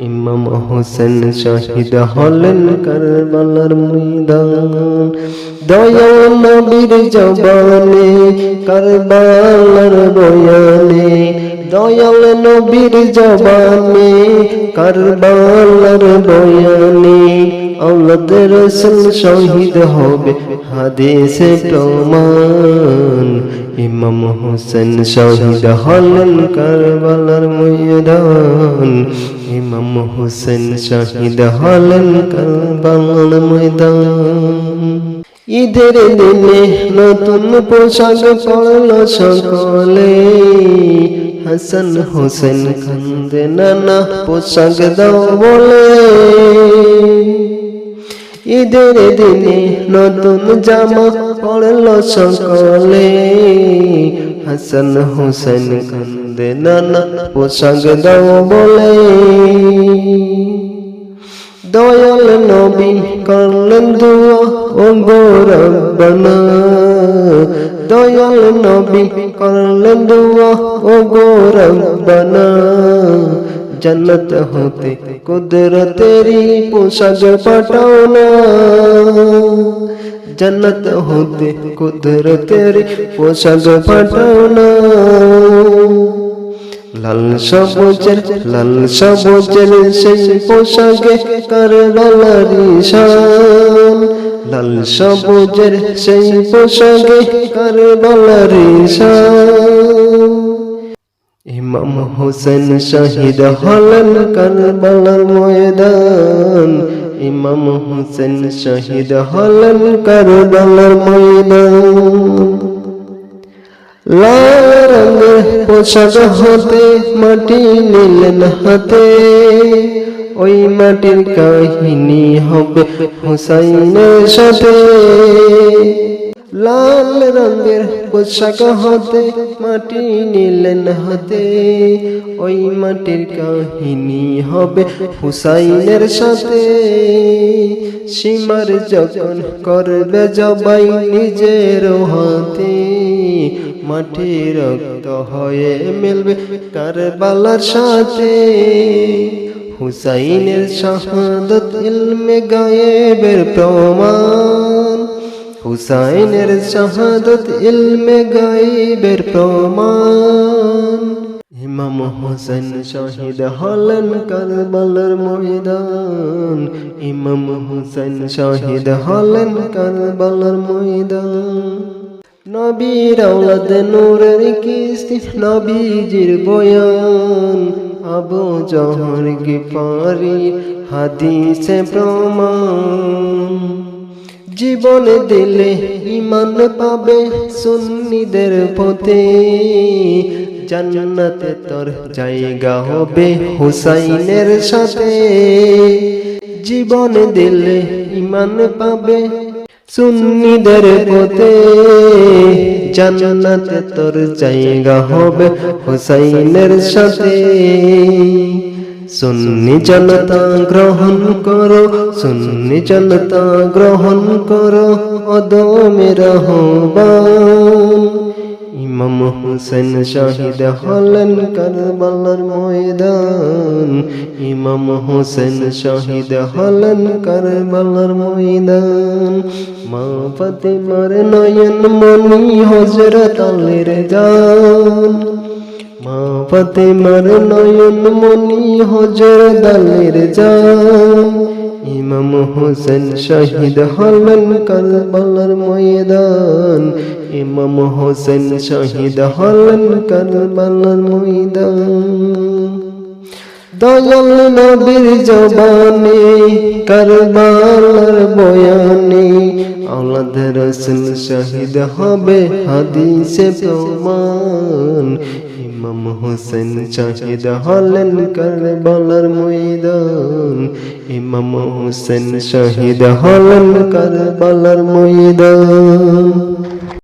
ইমাম হোসেন শহীদ হলেন কারবালার ময়দান। দয়া নবীর জবানে, কারবালার বয়ানে। দয়াল নবীর জবানে, কারবালার বয়ানে। আওলাদ রসুল শহীদ হবে হাদিসে প্রমাণ। ইমাম হোসেন শহীদ হলেন কারবালার ময়দান। ইমাম হোসেন শহীদ হলেন কারবালার ময়দান। ঈদের দিনে নতুন পোশাক পড়ল সকলে। হাসান হোসেন কান্দে নানা পোশাক দাও বলে। ঈদের দিনে নতুন জামা পড়ল সকলে। হাসান হোসেন কান্দে নানা পোশাক দাও বলে। দয়াল নবী করলেন দুয়া, ও গৌরবনা দয়াল নবী করলেন দুয়া, ও গৌরবনা জন্নত হতে কুদরতেরি পোশাক পাঠাও না। জন্নত হতে কুদরতেরি পোশাক পাঠাও না। লাল সবুজের লাল সবুজের সেই পোশাকে কারবালারি শান। লাল সবুজের সেই পোশাকে কারবালারি শান। ইমাম হোসেন শহীদ হলেন কারবালার ময়দান। ইমাম হোসেন শহীদ হলেন কারবালার ময়দান। লাল পোশাক হতে, মাটি নিলেন হাতে। ওই মাটির কাহিনী হবে হুসাইনের সাথে। লাল রঙের পোশাক হতে, মাটি নিলেন হাতে। ওই মাটির কাহিনী হবে হুসাইনের সাথে। সীমার যখন করবে জবাই নিজের হাতে, মাটি রক্ত হয়ে মিলবে কারবালার সাথে। হুসাইনের শাহাদত ইলমে গায়েবের প্রমাণ। হুসাইনের শাহাদত ইলমে গায়েবের প্রমাণ। ইমাম হোসেন শহীদ হলেন কারবালার ময়দান। ইমাম হোসেন শহীদ হলেন কারবালার ময়দান। নবীর আওলাদ নূরের কিস্তি, নবীজির বয়ান। আবু জহর গিফারি হাদিসে প্রমাণ। জীবন দিলে ইমান পাবে সুন্নিদের পথে। জান্নাতে তোর জায়গা হবে হুসাইনের সাথে। জীবন দিলে ইমান পাবে সুন্নিদের পথে। জান্নাতে তোর জায়গা হবে হুসাইনের সাথে। সুন্নি জনতা গ্রহণ করো, সুন্নি জনতা গ্রহণ করো অদমের রহবান ইমাম হুসেন শহীদ হলেন কারবালার ময়দান। ইমাম হুসেন শহীদ হলেন কারবালার ময়দান। মা ফাতিমার নয়ন মনি হজরত আলীর জান। মা ফাতিমার নয়ন মনি হজরত আলীর জান। ইমাম হোসেন শহীদ হলেন কারবালার ময়দান। ইমাম হোসেন শহীদ হলেন কারবালার ময়দান। দয়াল নবীর জবানে, কারবালার বয়ানে, আওলাদ রসুল শহীদ হবে হাদিসে প্রমাণ। ইমাম হোসেন শহীদ হলেন কারবালার ময়দান। ইমাম হোসেন শহীদ হলেন কারবালার ময়দান।